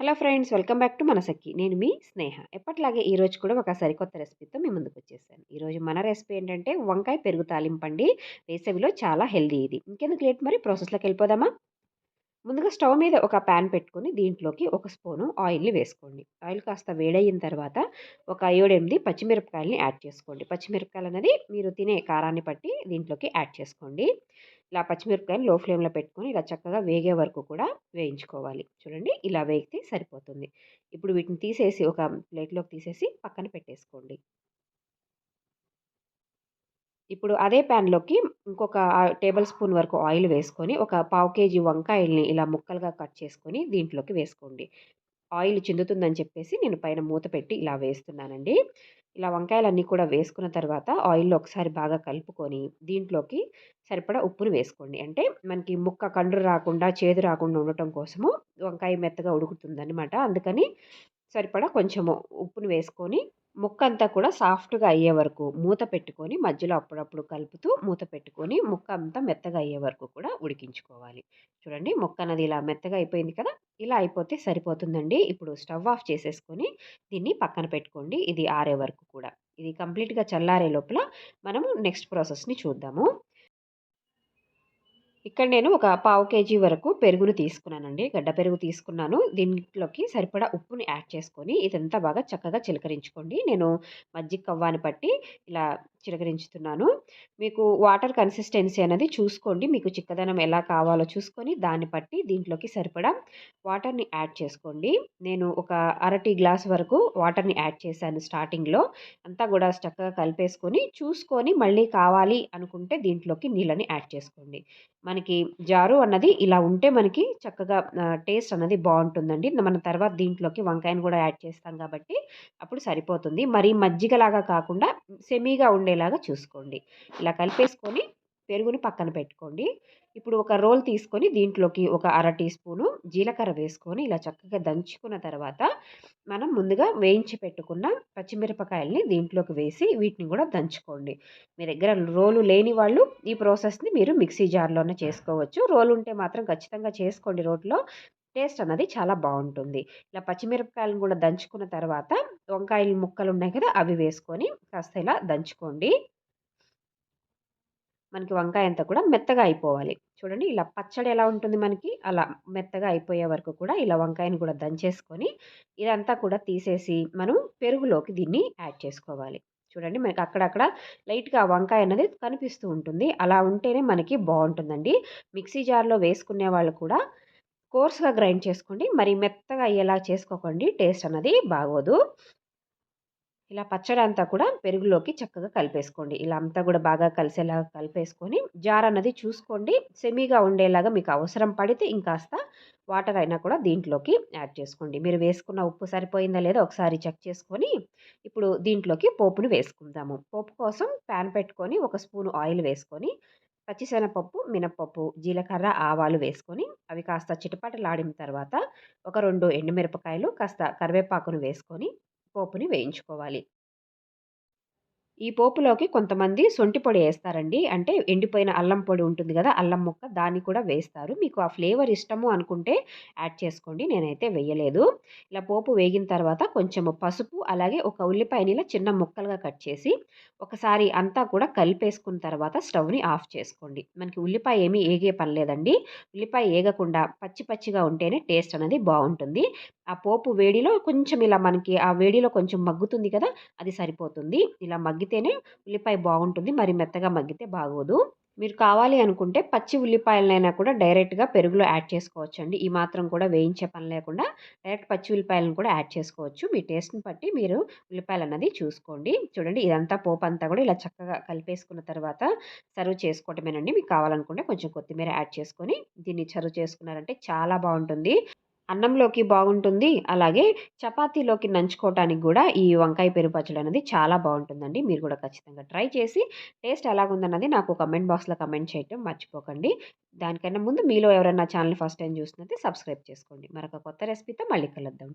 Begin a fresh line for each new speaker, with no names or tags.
Hello friends welcome back to మనసక్కి. నేను మీ స్నేహ. ఎప్పట్లాగే ఈరోజు కూడా ఒక సరికొత్త రెసిపీతో మీ ముందుకు వచ్చేసాను. ఈరోజు మన రెసిపీ ఏంటంటే వంకాయ పెరుగు తాలింపండి వేసవిలో చాలా హెల్దీ ఇది. ఇంకెందుకు లేట్ మరి? ప్రాసెస్లోకి వెళ్ళిపోదామా? ముందుగా స్టవ్ మీద ఒక ప్యాన్ పెట్టుకొని దీంట్లోకి ఒక స్పూను ఆయిల్ని వేసుకోండి. ఆయిల్ కాస్త వేడయిన తర్వాత ఒక ఏడెనిమిది పచ్చిమిరపకాయలని యాడ్ చేసుకోండి. పచ్చిమిరపకాయలు అనేది మీరు తినే కారాన్ని బట్టి దీంట్లోకి యాడ్ చేసుకోండి. ఇలా పచ్చిమిరపకాయలు లో ఫ్లేమ్లో పెట్టుకొని ఇలా చక్కగా వేగే వరకు కూడా వేయించుకోవాలి. చూడండి ఇలా వేగితే సరిపోతుంది. ఇప్పుడు వీటిని తీసేసి ఒక ప్లేట్లోకి తీసేసి పక్కన పెట్టేసుకోండి. ఇప్పుడు అదే ప్యాన్లోకి ఇంకొక టేబుల్ స్పూన్ వరకు ఆయిల్ వేసుకొని ఒక పావు కేజీ వంకాయల్ని ఇలా ముక్కలుగా కట్ చేసుకొని దీంట్లోకి వేసుకోండి. ఆయిల్ చిందుతుందని చెప్పేసి నేను పైన మూత పెట్టి ఇలా వేస్తున్నానండి. ఇలా వంకాయలన్నీ కూడా వేసుకున్న తర్వాత ఆయిల్లో ఒకసారి బాగా కలుపుకొని దీంట్లోకి సరిపడా ఉప్పును వేసుకోండి. అంటే మనకి ముక్క కండ్రు రాకుండా చేదు రాకుండా ఉండటం కోసము వంకాయ మెత్తగా ఉడుకుతుందనమాట అందుకని సరిపడా కొంచెము ఉప్పును వేసుకొని ముక్క అంతా కూడా సాఫ్ట్గా అయ్యే వరకు మూత పెట్టుకొని మధ్యలో అప్పుడప్పుడు కలుపుతూ మూత పెట్టుకొని ముక్క అంతా మెత్తగా అయ్యే వరకు కూడా ఉడికించుకోవాలి. చూడండి ముక్క అనేది ఇలా మెత్తగా అయిపోయింది కదా! ఇలా అయిపోతే సరిపోతుందండి. ఇప్పుడు స్టవ్ ఆఫ్ చేసేసుకొని దీన్ని పక్కన పెట్టుకోండి. ఇది ఆరే వరకు కూడా. ఇది కంప్లీట్గా చల్లారే లోపల మనము నెక్స్ట్ ప్రాసెస్ని చూద్దాము. ఇక్కడ నేను ఒక పావు కేజీ వరకు పెరుగును తీసుకున్నానండి. గడ్డ పెరుగు తీసుకున్నాను. దీంట్లోకి సరిపడా ఉప్పుని యాడ్ చేసుకొని ఇదంతా బాగా చక్కగా చిలకరించుకోండి. నేను మజ్జిగ కవ్వాని పట్టి ఇలా చిలకరించుతున్నాను. మీకు వాటర్ కన్సిస్టెన్సీ అనేది చూసుకోండి. మీకు చిక్కదనం ఎలా కావాలో చూసుకొని దాన్ని బట్టి దీంట్లోకి సరిపడా వాటర్ని యాడ్ చేసుకోండి. నేను ఒక అరటి గ్లాస్ వరకు వాటర్ని యాడ్ చేశాను స్టార్టింగ్లో. అంతా కూడా చక్కగా కలిపేసుకొని చూసుకొని మళ్ళీ కావాలి అనుకుంటే దీంట్లోకి నీళ్ళని యాడ్ చేసుకోండి. మనకి జారు అన్నది ఇలా ఉంటే మనకి చక్కగా టేస్ట్ అన్నది బాగుంటుందండి. మన తర్వాత దీంట్లోకి వంకాయను కూడా యాడ్ చేస్తాం కాబట్టి అప్పుడు సరిపోతుంది. మరి మజ్జిగలాగా కాకుండా సెమీగా ఉండే ఉండేలాగా చూసుకోండి. ఇలా కలిపేసుకొని పెరుగుని పక్కన పెట్టుకోండి. ఇప్పుడు ఒక రోల్ తీసుకొని దీంట్లోకి ఒక అర టీ స్పూను జీలకర్ర వేసుకొని ఇలా చక్కగా దంచుకున్న తర్వాత మనం ముందుగా వేయించి పెట్టుకున్న పచ్చిమిరపకాయల్ని దీంట్లోకి వేసి వీటిని కూడా దంచుకోండి. మీ దగ్గర రోలు లేని వాళ్ళు ఈ ప్రాసెస్ని మీరు మిక్సీ జార్లోనే చేసుకోవచ్చు. రోలు ఉంటే మాత్రం ఖచ్చితంగా చేసుకోండి రోట్లో. టేస్ట్ అన్నది చాలా బాగుంటుంది. ఇలా పచ్చిమిరపకాయలను కూడా దంచుకున్న తర్వాత వంకాయలు ముక్కలు ఉన్నాయి కదా అవి వేసుకొని కాస్త ఇలా దంచుకోండి. మనకి వంకాయ అంతా కూడా మెత్తగా అయిపోవాలి. చూడండి ఇలా పచ్చడి ఎలా ఉంటుంది మనకి? అలా మెత్తగా అయిపోయే వరకు కూడా ఇలా వంకాయని కూడా దంచేసుకొని ఇదంతా కూడా తీసేసి మనం పెరుగులోకి దీన్ని యాడ్ చేసుకోవాలి. చూడండి మనకి అక్కడక్కడ లైట్గా వంకాయ అనేది కనిపిస్తూ ఉంటుంది. అలా ఉంటేనే మనకి బాగుంటుందండి. మిక్సీ జార్లో వేసుకునే వాళ్ళు కూడా కోర్స్గా గ్రైండ్ చేసుకోండి. మరి మెత్తగా అయ్యేలా చేసుకోకండి. టేస్ట్ అన్నది బాగోదు. ఇలా పచ్చడి అంతా కూడా పెరుగులోకి చక్కగా కలిపేసుకోండి. ఇలా అంతా కూడా బాగా కలిసేలాగా కలిపేసుకొని జార్ అన్నది చూసుకోండి. సెమీగా ఉండేలాగా మీకు అవసరం పడితే ఇంకాస్త వాటర్ అయినా కూడా దీంట్లోకి యాడ్ చేసుకోండి. మీరు వేసుకున్న ఉప్పు సరిపోయిందా లేదా ఒకసారి చెక్ చేసుకొని ఇప్పుడు దీంట్లోకి పోపును వేసుకుందాము. పోపు కోసం ప్యాన్ పెట్టుకొని ఒక స్పూన్ ఆయిల్ వేసుకొని పచ్చిశనగపప్పు మినప్పప్పు జీలకర్ర ఆవాలు వేసుకొని అవి కాస్త చిటపటలాడిన తర్వాత ఒక రెండు ఎండుమిరపకాయలు కాస్త కరివేపాకును వేసుకొని పోపుని వేయించుకోవాలి. ఈ పోపులోకి కొంతమంది సొంటి పొడి వేస్తారండి. అంటే ఎండిపోయిన అల్లం పొడి ఉంటుంది కదా అల్లం ముక్క దాన్ని కూడా వేస్తారు. మీకు ఆ ఫ్లేవర్ ఇష్టము అనుకుంటే యాడ్ చేసుకోండి. నేనైతే వేయలేదు. ఇలా పోపు వేగిన తర్వాత కొంచెం పసుపు అలాగే ఒక ఉల్లిపాయని ఇలా చిన్న ముక్కలుగా కట్ చేసి ఒకసారి అంతా కూడా కలిపేసుకున్న తర్వాత స్టవ్ని ఆఫ్ చేసుకోండి. మనకి ఉల్లిపాయ ఏమీ ఏగే పని లేదండి. ఉల్లిపాయ ఏగకుండా పచ్చి పచ్చిగా ఉంటేనే టేస్ట్ అనేది బాగుంటుంది. ఆ పోపు వేడిలో కొంచెం ఇలా మనకి ఆ వేడిలో కొంచెం మగ్గుతుంది కదా అది సరిపోతుంది. ఇలా మగ్గితేనే ఉల్లిపాయ బాగుంటుంది. మరి మెత్తగా మగ్గితే బాగోదు. మీరు కావాలి అనుకుంటే పచ్చి ఉల్లిపాయలనైనా కూడా డైరెక్ట్గా పెరుగులో యాడ్ చేసుకోవచ్చండి. ఈ మాత్రం కూడా వేయించే పని లేకుండా డైరెక్ట్ పచ్చి ఉల్లిపాయలను కూడా యాడ్ చేసుకోవచ్చు. మీ టేస్ట్ని బట్టి మీరు ఉల్లిపాయలు అన్నది చూసుకోండి. చూడండి ఇదంతా పోపు అంతా కూడా ఇలా చక్కగా కలిపేసుకున్న తర్వాత సర్వ్ చేసుకోవటమేనండి. మీకు కావాలనుకుంటే కొంచెం కొత్తిమీర యాడ్ చేసుకొని దీన్ని సర్వ్ చేసుకున్నారంటే చాలా బాగుంటుంది. అన్నంలోకి బాగుంటుంది. అలాగే చపాతీలోకి నంచుకోవటానికి కూడా ఈ వంకాయ పెరుగు పచ్చడి అనేది చాలా బాగుంటుందండి. మీరు కూడా ఖచ్చితంగా ట్రై చేసి టేస్ట్ ఎలాగుందన్నది నాకు కమెంట్ బాక్స్లో కమెంట్ చేయటం మర్చిపోకండి. దానికన్నా ముందు మీలో ఎవరైనా ఛానల్ ఫస్ట్ టైం చూసినట్టే సబ్స్క్రైబ్ చేసుకోండి. మరొక కొత్త రెసిపీతో మళ్ళీ కలుద్దాం.